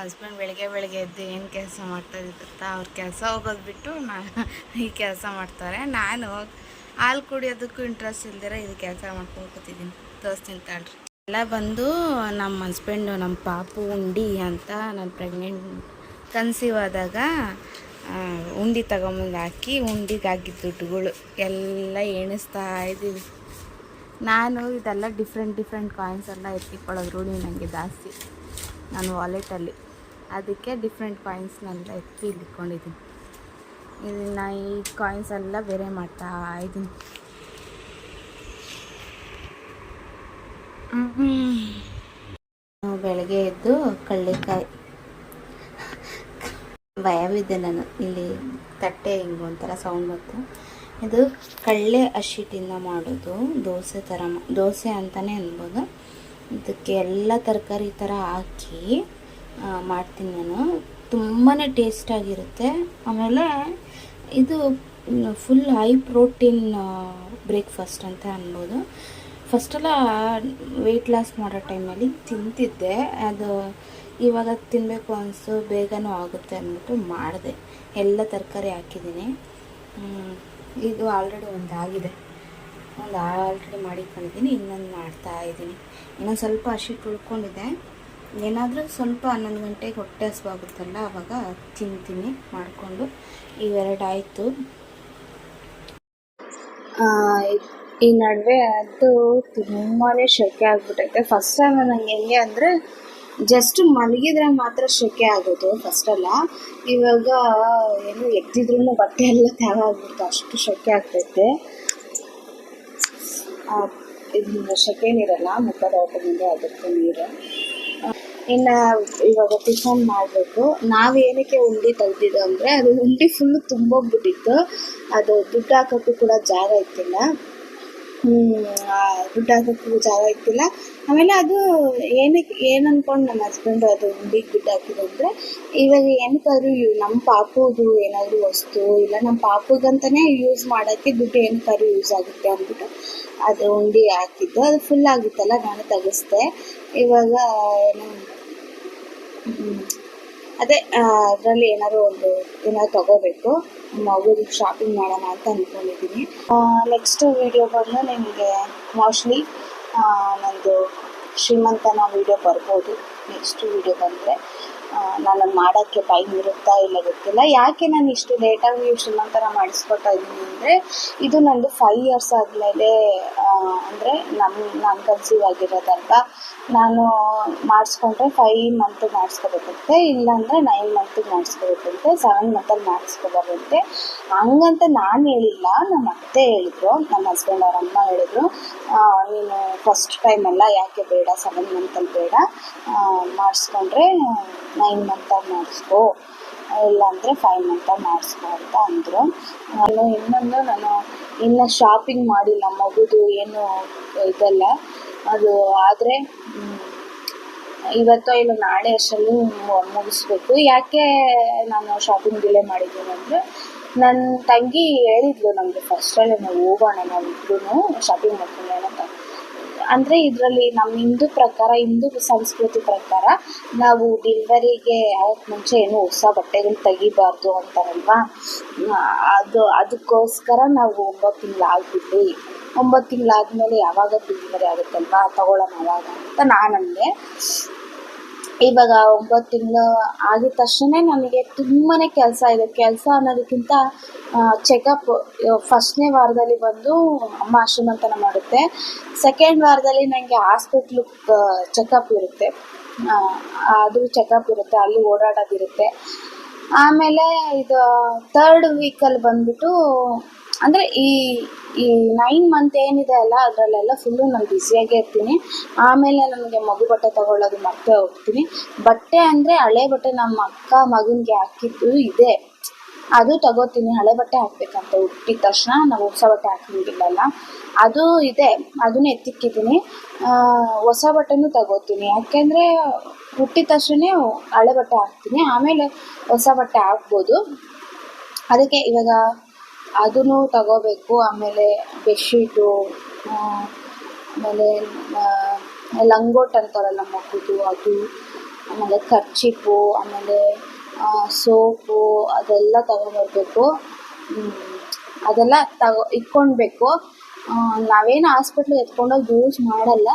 Husband ಬೆಳಗ್ಗೆ ಬೆಳಗ್ಗೆ ಎದ್ದು ಏನು ಕೆಲಸ ಮಾಡ್ತಾರೆ ಗೊತ್ತಾ ಅವ್ರ ಕೆಲಸ ಹೋಗೋದು ಬಿಟ್ಟು ನಾ ಈ ಕೆಲಸ ಮಾಡ್ತಾರೆ. ನಾನು ಹಾಲು ಕುಡಿಯೋದಕ್ಕೂ ಇಂಟ್ರೆಸ್ಟ್ ಇಲ್ದಿರ ಇದು ಕೆಲಸ ಮಾಡ್ಕೊತಿದ್ದೀನಿ ತೋರಿಸ್ತೀನಿ ತಾಳ್ರಿ ಎಲ್ಲ ಬಂದು ನಮ್ಮ ಹಸ್ಬೆಂಡು ನಮ್ಮ ಪಾಪು ಉಂಡಿ ಅಂತ ನಾನು ಪ್ರೆಗ್ನೆಂಟ್ ಕನ್ಸೀವ್ ಆದಾಗ ಉಂಡಿ ತಗೊಂಬಂದು ಹಾಕಿ ಉಂಡಿಗೆ ಆಗಿದ್ದ ದುಡ್ಡುಗಳು ಎಲ್ಲ ಎಣಿಸ್ತಾ ಇದ್ದೀವಿ. ನಾನು ಇದೆಲ್ಲ ಡಿಫ್ರೆಂಟ್ ಡಿಫ್ರೆಂಟ್ ಕಾಯಿನ್ಸ್ ಎಲ್ಲ ಎತ್ತಿಕೊಳ್ಳೋದು ರೂಢಿ ನನಗೆ ಜಾಸ್ತಿ ನನ್ನ ವಾಲೆಟಲ್ಲಿ ಅದಕ್ಕೆ ಡಿಫ್ರೆಂಟ್ ಕಾಯಿನ್ಸ್ನೆಲ್ಲ ಎತ್ತಿ ಇಲ್ಲಿ ಇಟ್ಕೊಂಡಿದ್ದೀನಿ. ಇದನ್ನು ಈ ಕಾಯಿನ್ಸ್ ಎಲ್ಲ ಬೇರೆ ಮಾಡ್ತಾ ಇದ್ದೀನಿ. ಬೆಳಗ್ಗೆ ಎದ್ದು ಕಳ್ಳೆಕಾಯಿ. ಭಯವಿದೆ ನಾನು. ಇಲ್ಲಿ ತಟ್ಟೆ ಹಿಂಗೆ ಒಂಥರ ಸೌಂಡ್ ಬಂತು. ಇದು ಕಳ್ಳೆ ಹಸಿಟ್ಟಿಂದ ಮಾಡೋದು ದೋಸೆ ಥರ ದೋಸೆ ಅಂತಲೇ ಅನ್ಬೋದು. ಇದಕ್ಕೆ ಎಲ್ಲ ತರಕಾರಿ ಥರ ಹಾಕಿ ಮಾಡ್ತೀನಿ ನಾನು. ತುಂಬಾ ಟೇಸ್ಟಾಗಿರುತ್ತೆ ಆಮೇಲೆ ಇದು ಫುಲ್ ಹೈ ಪ್ರೋಟೀನ್ ಬ್ರೇಕ್ಫಾಸ್ಟ್ ಅಂತ ಅನ್ಬೋದು. ಫಸ್ಟೆಲ್ಲ ವೆಯ್ಟ್ ಲಾಸ್ ಮಾಡೋ ಟೈಮಲ್ಲಿ ತಿಂತಿದ್ದೆ. ಅದು ಇವಾಗ ತಿನ್ನಬೇಕು ಅನಿಸು ಬೇಗನೂ ಆಗುತ್ತೆ ಅಂದ್ಬಿಟ್ಟು ಮಾಡಿದೆ. ಎಲ್ಲ ತರಕಾರಿ ಹಾಕಿದ್ದೀನಿ. ಇದು ಆಲ್ರೆಡಿ ಒಂದು ಆಗಿದೆ. ಒಂದು ಆಲ್ರೆಡಿ ಮಾಡಿಕೊಂಡಿದ್ದೀನಿ. ಇನ್ನೊಂದು ಮಾಡ್ತಾ ಇದ್ದೀನಿ. ಇನ್ನೊಂದು ಸ್ವಲ್ಪ ಹಸಿಟ್ಟು ಉಳ್ಕೊಂಡಿದೆ ಏನಾದರೂ ಸ್ವಲ್ಪ ಹನ್ನೊಂದು ಗಂಟೆಗೆ ಹೊಟ್ಟೆ ಹಸುವಾಗುತ್ತಲ್ಲ ಆವಾಗ ತಿಂತೀನಿ ಮಾಡಿಕೊಂಡು ಇವೆರಡಾಯಿತು. ಈ ನಡುವೆ ಅದು ತುಂಬಾ ಶೆಕೆ ಆಗ್ಬಿಟ್ಟೈತೆ ಫಸ್ಟ್ ಟೈಮ್ ನನಗೆ ಹೆಂಗೆ ಅಂದರೆ ಜಸ್ಟ್ ಮಲಗಿದ್ರೆ ಮಾತ್ರ ಶೆಕೆ ಆಗೋದು ಫಸ್ಟಲ್ಲ ಇವಾಗ ಏನು ಎದ್ದಿದ್ರೂ ಬಟ್ಟೆ ಎಲ್ಲ ತ್ಯಾವ ಆಗ್ಬಿಡ್ತು, ಅಷ್ಟು ಶೆಕೆ ಆಗ್ತೈತೆ. ಇದು ಶೆಕೆ ನೀರಲ್ಲ ಮುಖದ ಓಟದಿಂದ ಅದಕ್ಕೆ ನೀರು. ಇನ್ನು ಇವಾಗ ಟಿಫನ್ ಮಾಡಬೇಕು. ನಾವು ಏನಕ್ಕೆ ಉಂಡಿ ತೆಗ್ದಿದ್ದು ಅಂದರೆ, ಅದು ಉಂಡಿ ಫುಲ್ಲು ತುಂಬೋಗ್ಬಿಟ್ಟಿತ್ತು. ಅದು ದುಡ್ಡು ಹಾಕೋಕ್ಕೂ ಕೂಡ ಜಾಗ ಇತ್ತಿಲ್ಲ ದುಡ್ಡು ಹಾಕೋಕ್ಕೂ ಜಾಗ ಇತ್ತಿಲ್ಲ ಆಮೇಲೆ ಅದು ಏನಕ್ಕೆ ಏನು ಅನ್ಕೊಂಡು ನಮ್ಮ ಹಸ್ಬೆಂಡು ಅದು ಉಂಡಿಗೆ ದುಡ್ಡು ಹಾಕಿದ್ರು ಅಂದರೆ, ಇವಾಗ ಏನಕ್ಕಾದ್ರೂ ನಮ್ಮ ಪಾಪುದು ಏನಾದರೂ ವಸ್ತು, ಇಲ್ಲ ನಮ್ಮ ಪಾಪುಗಂತಲೇ ಯೂಸ್ ಮಾಡೋಕ್ಕೆ ದುಡ್ಡು ಏನಕ್ಕಾದ್ರೂ ಯೂಸ್ ಆಗುತ್ತೆ ಅಂದ್ಬಿಟ್ಟು ಅದು ಉಂಡಿ ಹಾಕಿದ್ದು. ಅದು ಫುಲ್ ಆಗಿತ್ತಲ್ಲ, ನಾನು ತೆಗೆಸ್ದೆ. ಇವಾಗ, ಏನು. ಅದೇ ಅದರಲ್ಲಿ ಏನಾದ್ರು ಒಂದು ಏನಾದ್ರು ತಗೋಬೇಕು. ಮಗುವಿಗೆ ಶಾಪಿಂಗ್ ಮಾಡೋಣ ಅಂತ ಅಂದ್ಕೊಂಡಿದ್ದೀನಿ ನೆಕ್ಸ್ಟ್ ವಿಡಿಯೋ ಬಂದು ನಿಮಗೆ ಮೋಸ್ಟ್ಲಿ ನಂದು ಶ್ರೀಮಂತನ ವಿಡಿಯೋ ಬರ್ಬೋದು. ನೆಕ್ಸ್ಟ್ ವಿಡಿಯೋ ಬಂದರೆ. ನಾನು ಮಾಡೋಕ್ಕೆ ಟೈಮ್ ಇರುತ್ತಾ ಇಲ್ಲ ಗೊತ್ತಿಲ್ಲ. ಯಾಕೆ ನಾನು ಇಷ್ಟು ಲೇಟಾಗಿ ಶ್ರೀಮಂತರ ಮಾಡಿಸ್ಕೊತಾ ಇದ್ದೀನಿ ಅಂದರೆ, ಇದು ನಂದು ಫೈವ್ ಇಯರ್ಸ್ ಆದಮೇಲೆ ಅಂದರೆ ನಮ್ಮ ನಾನು ಕನ್ಸೀವ್ ಆಗಿರೋದಲ್ವ? ನಾನು ಮಾಡಿಸ್ಕೊಂಡ್ರೆ ಫೈವ್ ಮಂತ್ ಮಾಡಿಸ್ಕೋಬೇಕಂತೆ, ಇಲ್ಲಾಂದರೆ ನೈನ್ ಮಂತಿಗೆ ಮಾಡಿಸ್ಕೋಬೇಕಂತೆ ಸೆವೆನ್ ಮಂತಲ್ಲಿ ಮಾಡಿಸ್ಕೋಬಾರಂತೆ ಹಂಗಂತ ನಾನು ಹೇಳಿಲ್ಲ ನಮ್ಮ ಅತ್ತೆ ಹೇಳಿದ್ರು ನಮ್ಮ ಹಸ್ಬೆಂಡ್ ಅವ್ರ ಅಮ್ಮ ಹೇಳಿದ್ರು ನೀನು ಫಸ್ಟ್ ಟೈಮ್ ಅಲ್ಲ, ಯಾಕೆ ಬೇಡ ಸೆವೆನ್ ಮಂತಲ್ಲಿ ಬೇಡ ಮಾಡಿಸ್ಕೊಂಡ್ರೆ ನೈನ್ ಮಂತಾಗಿ ಮಾಡಿಸ್ಕೋ. ಇಲ್ಲಾಂದರೆ ಫೈವ್ ಮಂತಾಗಿ ಮಾಡಿಸ್ಕೋ ಅಂತ ಅಂದರು. ನಾನು ಇನ್ನೊಂದು ನಾನು ಇನ್ನು ಶಾಪಿಂಗ್ ಮಾಡಿಲ್ಲ, ಮಗುದು ಏನು ಇದೆಲ್ಲ. ಅದು ಆದರೆ ಇವತ್ತೋ ಇಲ್ಲ ನಾಳೆ ಅಷ್ಟರಲ್ಲಿ ಮುಗಿಸ್ಬೇಕು. ಯಾಕೆ ನಾನು ಶಾಪಿಂಗ್ ಡಿಲೇ ಮಾಡಿದ್ದೀನಿ ಅಂದರೆ ನನ್ನ ತಂಗಿ ಹೇಳಿದ್ಲು ನಮಗೆ ಫಸ್ಟಲ್ಲಿ ನಾವು ಹೋಗೋಣ ನಾವು ಇಬ್ಬರೂ ಶಾಪಿಂಗ್ ಮಾಡ್ಕೊಂಡು ಅಂತ. ಅಂದರೆ ಇದರಲ್ಲಿ ನಮ್ಮ ಹಿಂದೂ ಪ್ರಕಾರ, ಹಿಂದೂ ಸಂಸ್ಕೃತಿ ಪ್ರಕಾರ ನಾವು ಡಿಲ್ವರಿಗೆ ಯಾವತ್ತು ಮುಂಚೆ ಏನು ಹೊಸ ಬಟ್ಟೆಗಳು ತೆಗಿಬಾರ್ದು ಅಂತಾರಲ್ವಾ? ಅದು, ಅದಕ್ಕೋಸ್ಕರ ನಾವು ಒಂಬತ್ತು ತಿಂಗಳು ಆಗ್ಬಿಟ್ಟು ಒಂಬತ್ತು ತಿಂಗಳಾದ್ಮೇಲೆ ಯಾವಾಗ ಡಿಲ್ವರಿ ಆಗುತ್ತಲ್ವಾ? ತಗೊಳ್ಳೋಣ ಅವಾಗ ಅಂತ ನಾನು ಅಂದೆ ಇವಾಗ ಒಂಬತ್ತು ತಿಂಗಳು ಆಗಿದ ತಕ್ಷಣ ನನಗೆ ತುಂಬಾ ಕೆಲಸ ಇದೆ. ಕೆಲಸ ಅನ್ನೋದಕ್ಕಿಂತ ಚೆಕಪ್ ಫಸ್ಟ್ನೇ ವಾರದಲ್ಲಿ ಬಂದು ಅಮ್ಮ ಆಶ್ರಮಂತನ ಮಾಡುತ್ತೆ. ಸೆಕೆಂಡ್ ವಾರದಲ್ಲಿ ನನಗೆ ಹಾಸ್ಪಿಟ್ಲು ಚೆಕಪ್ ಇರುತ್ತೆ. ಅದು ಚೆಕಪ್ ಇರುತ್ತೆ, ಅಲ್ಲಿ ಓಡಾಡೋದಿರುತ್ತೆ. ಆಮೇಲೆ ಇದು ತರ್ಡ್ ವೀಕಲ್ಲಿ ಬಂದ್ಬಿಟ್ಟು ಅಂದರೆ ಈ ಈ ನೈನ್ ಮಂತ್ ಏನಿದೆ ಅಲ್ಲ, ಅದರಲ್ಲೆಲ್ಲ ಫುಲ್ಲು ನಾನು ಬ್ಯುಸಿಯಾಗೇ ಇರ್ತೀನಿ. ಆಮೇಲೆ ನನಗೆ ಮಗು ಬಟ್ಟೆ ತಗೊಳ್ಳೋದು ಮತ್ತೆ ಹೋಗ್ತೀನಿ. ಬಟ್ಟೆ ಅಂದರೆ ಹಳೆ ಬಟ್ಟೆ ನಮ್ಮ ಅಕ್ಕ ಮಗನಿಗೆ ಹಾಕಿದ್ದು ಇದೆ. ಅದು ತಗೋತೀನಿ, ಹಳೆ ಬಟ್ಟೆ ಹಾಕ್ಬೇಕಂತ ಹುಟ್ಟಿದ ತಕ್ಷಣ ನಾವು ಹೊಸ ಬಟ್ಟೆ ಹಾಕಂಗಿಲ್ಲಲ್ಲ ಅದು ಇದೆ, ಅದನ್ನ ಎತ್ತಿಕ್ಕಿದ್ದೀನಿ. ಹೊಸ ಬಟ್ಟೆನೂ ತಗೋತೀನಿ. ಯಾಕೆಂದರೆ ಹುಟ್ಟಿದ ತಕ್ಷಣ ಹಳೆ ಬಟ್ಟೆ ಹಾಕ್ತೀನಿ. ಆಮೇಲೆ ಹೊಸ ಬಟ್ಟೆ ಹಾಕ್ಬೋದು. ಅದಕ್ಕೆ ಇವಾಗ ಅದನ್ನು ತಗೋಬೇಕು, ಆಮೇಲೆ ಬೆಡ್ಶೀಟು ಆಮೇಲೆ ಲಂಗೋಟ್ ಅಂತಾರಲ್ಲ ಮಗುದು, ಅದು, ಆಮೇಲೆ ಕರ್ಚಿಪು ಆಮೇಲೆ ಸೋಪು, ಅದೆಲ್ಲ ತಗೊಂಡ್ಬರ್ಬೇಕು ಅದೆಲ್ಲ ತಗೋ ಇಟ್ಕೊಳ್ಬೇಕು ನಾವೇನು ಹಾಸ್ಪಿಟ್ಲಿಗೆ ಎತ್ಕೊಂಡೋಗಿ ಯೂಸ್ ಮಾಡಲ್ಲ.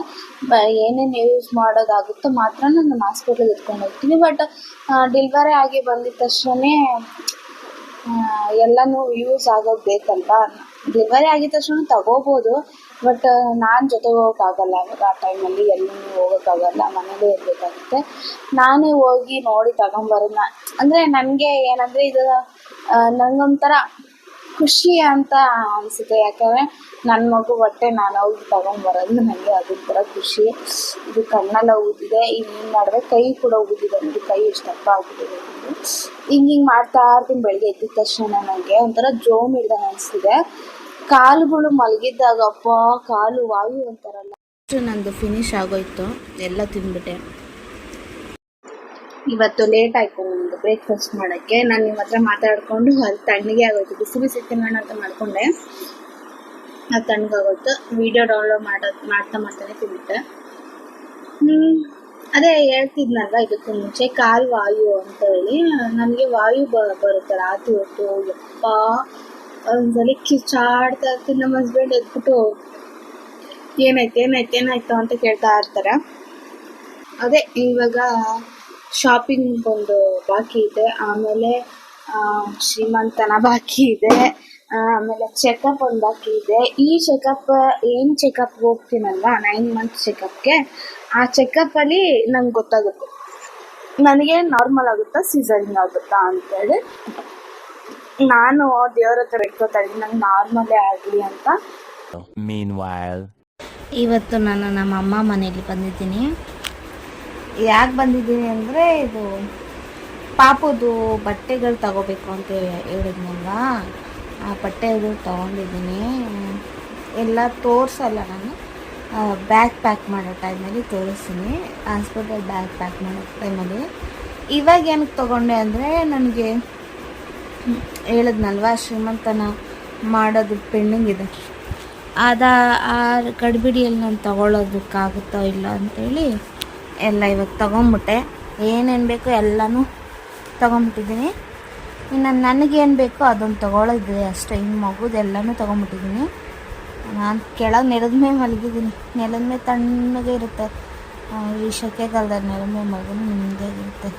ಬ, ಏನೇನು ಯೂಸ್ ಮಾಡೋದಾಗುತ್ತೋ ಮಾತ್ರ ನಾನು ಹಾಸ್ಪಿಟ್ಲಿಗೆ ಎತ್ಕೊಂಡು ಹೋಗ್ತೀನಿ ಬಟ್ ಡಿಲ್ವರಿ ಆಗಿ ಬಂದಿದ್ದ ತಕ್ಷಣ ಎಲ್ಲನೂ ಯೂಸ್ ಆಗೋದು ಬೇಕಲ್ವಾ? ಡೆಲಿವರಿ ಆಗಿದ ತಕ್ಷಣ ತಗೋಬೋದು ಬಟ್ ನಾನು ಜೊತೆ ಹೋಗೋಕ್ಕಾಗಲ್ಲ. ಅವಾಗ ಆ ಟೈಮಲ್ಲಿ ಎಲ್ಲೂ ಹೋಗೋಕ್ಕಾಗಲ್ಲ, ಮನೇಲೇ ಇರಬೇಕಾಗುತ್ತೆ. ನಾನೇ ಹೋಗಿ ನೋಡಿ ತಗೊಂಬರೋದು ಅಂದರೆ ನನಗೆ ಏನಂದರೆ ಇದು ನನಗೊಂಥರ ಖುಷಿ ಅಂತ ಅನಿಸುತ್ತೆ. ಯಾಕಂದರೆ ನನ್ನ ಮಗು ಬಟ್ಟೆ ನಾನು ಹೋಗಿ ತಗೊಂಡ್ಬರೋದು ನನಗೆ ಅದೊಂಥರ ಖುಷಿ. ಇದು ಕಣ್ಣೆಲ್ಲ ಊದಿದೆ ಇನ್ನೇನು ಮಾಡಿದ್ರೆ ಕೈ ಕೂಡ ಊದಿದೆ ನನಗೆ ಕೈ ಎಷ್ಟು ಆಗ್ಬಿಟ್ಟಿದೆ. ಹಿಂಗೆ ಹಿಂಗೆ ಮಾಡ್ತಾ ಇರ್ತೀನಿ ಬೆಳಗ್ಗೆ ಎದ್ದಿದ ತಕ್ಷಣ ನನಗೆ ಒಂಥರ ಜೋಮ್ ಹಿಡ್ದಂಗೆ ಅನಿಸ್ತಿದೆ. ಕಾಲುಗಳು ಮಲಗಿದ್ದಾಗ ಅಪ್ಪ ಕಾಲು ವಾಯು ಅಂತಾರಲ್ಲ. ನಂದು ಫಿನಿಶ್ ಆಗೋಯ್ತು. ಎಲ್ಲ ತಿಂದ್ಬಿಟ್ಟೆ. ಇವತ್ತು ಲೇಟ್ ಆಯ್ತು ನನಗೆ ಬ್ರೇಕ್ಫಾಸ್ಟ್ ಮಾಡೋಕ್ಕೆ. ನಾನು ನಿಮ್ಮ ಹತ್ರ ಮಾತಾಡಿಕೊಂಡು ಅದು ತಣ್ಣಗೆ ಆಗೋಯ್ತು. ಬಿಸಿ ಬಿಸಿ ತಿನ್ನೋಣ ಅಂತ ಮಾಡ್ಕೊಂಡೆ. ಅದು ತಣ್ಣಗಾಗೋಯ್ತು ವಿಡಿಯೋ ಡೌನ್ಲೋಡ್ ಮಾಡೋದು ಮಾಡ್ತಾ ಮಾಡ್ತಾನೆ ಹ್ಞೂ ಅದೇ ಹೇಳ್ತಿದ್ನಲ್ವ ಇದಕ್ಕೆ ಮುಂಚೆ? ಕಾಲು ವಾಯು ಅಂತ ಹೇಳಿ. ನನಗೆ ವಾಯು ಬ, ಬರುತ್ತೆ ರಾತ್ರಿ ಹೊತ್ತು. ಯಪ್ಪ, ಒಂದ್ಸಲಿ ಕಿಚಾಡ್ತಾ ಇರ್ತೀನಿ ನಮ್ಮ ಹಸ್ಬೆಂಡ್ ಎದ್ಬಿಟ್ಟು. ಏನಾಯ್ತು ಏನಾಯ್ತು ಏನಾಯ್ತು ಅಂತ ಕೇಳ್ತಾ ಇರ್ತಾರೆ. ಅದೇ ಇವಾಗ ಶಾಪಿಂಗ್ ಒಂದು ಬಾಕಿ ಇದೆ. ಆಮೇಲೆ ಶ್ರೀಮಂತನ ಬಾಕಿ ಇದೆ. ಆಮೇಲೆ ಚೆಕಪ್ ಒಂದು ಬಾಕಿ ಇದೆ. ಈ ಚೆಕಪ್ ಏನು ಚೆಕಪ್ ಹೋಗ್ತೀನಲ್ವಾ? ನೈನ್ ಮಂತ್ ಚೆಕಪ್ಗೆ ಆ ಚೆಕಪ್ಪಲ್ಲಿ ನಂಗೆ ಗೊತ್ತಾಗುತ್ತೆ. ನನಗೆ ನಾರ್ಮಲ್ ಆಗುತ್ತಾ ಸೀಸರಿಂಗ್ ಆಗುತ್ತಾ ಅಂತೇಳಿ. ನಾನು ದೇವ್ರ ಹತ್ರ ಇಟ್ಕೋತಾ ಇದ್ದೀನಿ ನಂಗೆ ನಾರ್ಮಲೇ ಆಗಲಿ ಅಂತ. Meanwhile. ಇವತ್ತು ನಾನು ನಮ್ಮ ಅಮ್ಮ ಮನೆಯಲ್ಲಿ ಬಂದಿದ್ದೀನಿ. ಯಾಕೆ ಬಂದಿದ್ದೀನಿ ಅಂದರೆ ಇದು ಪಾಪದು ಬಟ್ಟೆಗಳು ತಗೋಬೇಕು ಅಂತ ಹೇಳಿದ್ನಲ್ವಾ ಆ ಬಟ್ಟೆಗಳು ತೊಗೊಂಡಿದ್ದೀನಿ. ಎಲ್ಲ ತೋರಿಸಲ್ಲ ನಾನು. ಬ್ಯಾಗ್ ಪ್ಯಾಕ್ ಮಾಡೋ ಟೈಮಲ್ಲಿ ತೋರಿಸ್ತೀನಿ. ಹಾಸ್ಪಿಟಲ್ ಬ್ಯಾಗ್ ಪ್ಯಾಕ್ ಮಾಡೋ ಟೈಮಲ್ಲಿ. ಇವಾಗ ಏನಕ್ಕೆ ತೊಗೊಂಡೆ ಅಂದರೆ ನನಗೆ ಹೇಳಿದ್ನಲ್ವಾ, ಶ್ರೀಮಂತನ ಮಾಡೋದು ಪೆಂಡಿಂಗ್ ಇದೆ. ಅದ ಆ ಗಡಿಬಿಡಿಯಲ್ಲಿ ನಾನು ತಗೊಳ್ಳೋದಕ್ಕಾಗುತ್ತೋ ಇಲ್ಲ ಅಂತೇಳಿ ಎಲ್ಲ ಇವಾಗ ತೊಗೊಂಬಿಟ್ಟೆ. ಏನೇನು ಬೇಕೋ ಎಲ್ಲನೂ ತೊಗೊಂಬಿಟ್ಟಿದ್ದೀನಿ. ಇನ್ನು ನನಗೇನು ಬೇಕೋ ಅದನ್ನು ತೊಗೊಳೋದಿದೆ ಅಷ್ಟೇ. ಇನ್ನು ಮಗುದು ಎಲ್ಲನೂ ತೊಗೊಂಬಿಟ್ಟಿದ್ದೀನಿ. ನಾನು ಕೆಳಗೆ ನೆಲದ ಮೇಲೆ ಮಲಗಿದ್ದೀನಿ. ನೆಲದ ಮೇಲೆ ತಣ್ಣಗೆ ಇರುತ್ತೆ. ಈ ಸೆಕೆಗಾಲದಲ್ಲಿ ನೆಲದ ಮೇಲೆ ಮಲಗಿದ್ರೆ ಇರುತ್ತೆ.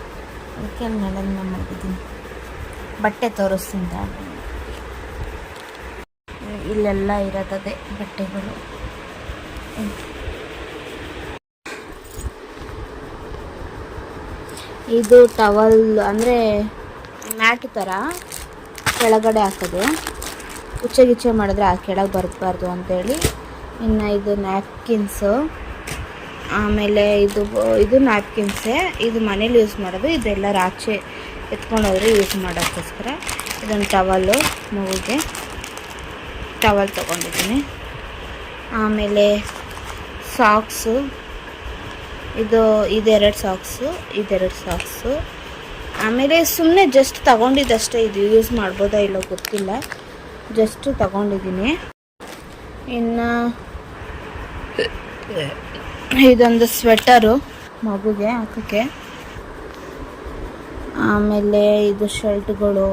ಅದಕ್ಕೆ ಅಲ್ಲಿ ನೆಲದ ಮೇಲೆ ಮಲಗಿದ್ದೀನಿ. ಬಟ್ಟೆ ತೋರಿಸ್ತೀನಿ. ಇಲ್ಲೆಲ್ಲ ಇರೋದದೇ ಬಟ್ಟೆಗಳು. ಇದು ಟವಲ್ ಅಂದರೆ ಮ್ಯಾಟ್ ಥರ ಕೆಳಗಡೆ ಹಾಕೋದು. ಉಚ್ಚೆ ಗಿಚ್ಚೆ ಮಾಡಿದ್ರೆ ಆ ಕೆಳಗೆ ಬರಬಾರ್ದು ಅಂತೇಳಿ ಇನ್ನು ಇದು ನ್ಯಾಪ್ಕಿನ್ಸು ಆಮೇಲೆ ಇದು ಇದು ನ್ಯಾಪ್ಕಿನ್ಸೇ ಇದು ಮನೇಲಿ ಯೂಸ್ ಮಾಡೋದು. ಇದೆಲ್ಲರೂ ಆಚೆ ಎತ್ಕೊಂಡೋದ್ರೆ ಯೂಸ್ ಮಾಡೋಕ್ಕೋಸ್ಕರ ಇದೊಂದು ಟವಲ್ಲು ಮಗುಗೆ ಟವಲ್ ತೊಗೊಂಡಿದ್ದೀನಿ. ಆಮೇಲೆ ಸಾಕ್ಸು ಇದು ಇದೆರಡು ಸಾಕ್ಸು ಇದೆರಡು ಸಾಕ್ಸು ಆಮೇಲೆ ಸುಮ್ಮನೆ ಜಸ್ಟ್ ತಗೊಂಡಿದ್ದಷ್ಟೇ ಇದು ಯೂಸ್ ಮಾಡ್ಬೋದಾ ಇಲ್ಲೋ ಗೊತ್ತಿಲ್ಲ. ಜಸ್ಟ್ ತಗೊಂಡಿದ್ದೀನಿ. ಇನ್ನು ಇದೊಂದು ಸ್ವೆಟರು ಮಗುಗೆ ಹಾಕೋಕ್ಕೆ. ಆಮೇಲೆ ಇದು ಶರ್ಟ್ಗಳು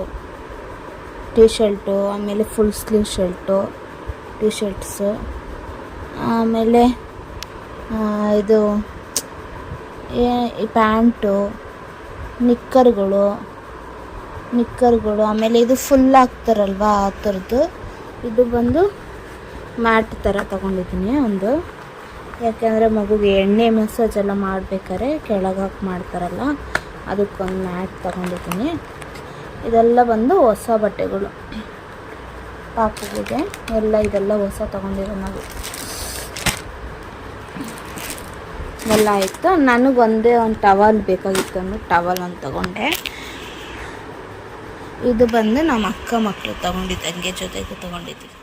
ಟೀ ಶರ್ಟು ಆಮೇಲೆ full sleeve shirt T shirts ಆಮೇಲೆ ಇದು ಪ್ಯಾಂಟು, ನಿಕ್ಕರ್ಗಳು ನಿಕ್ಕರ್ಗಳು, ಆಮೇಲೆ ಇದು ಫುಲ್ ಹಾಕ್ತಾರಲ್ವ ಆ ಥರದ್ದು. ಇದು ಬಂದು ಮ್ಯಾಟ್ ಥರ ತಗೊಂಡಿದ್ದೀನಿ ಒಂದು. ಯಾಕೆಂದರೆ ಮಗುಗೆ ಎಣ್ಣೆ ಮಸಾಜ್ ಎಲ್ಲ ಮಾಡ್ಬೇಕಾದ್ರೆ ಕೆಳಗೆ ಹಾಕಿ ಮಾಡ್ತಾರಲ್ಲ, ಅದಕ್ಕೊಂದು ಮ್ಯಾಟ್ ತಗೊಂಡಿದ್ದೀನಿ. ಇದೆಲ್ಲ ಬಂದು ಹೊಸ ಬಟ್ಟೆಗಳು. ಪಾಪಿಗೆ ಎಲ್ಲ ಇದೆಲ್ಲ ಹೊಸ ತಗೊಂಡಿರೋ ನಾವು ಎಲ್ಲ ಆಯಿತು ನನಗೊಂದೇ ಒಂದು ಟವಲ್ ಬೇಕಾಗಿತ್ತು ಅಂದರೆ ಟವಲ್ ಒಂದು ತಗೊಂಡೆ. ಇದು ಬಂದು ನಮ್ಮ ಅಕ್ಕ ಮಕ್ಕಳು ತಗೊಂಡಿದ್ದಂಗೆ ಜೊತೆಗೆ ತಗೊಂಡಿದ್ದೀವಿ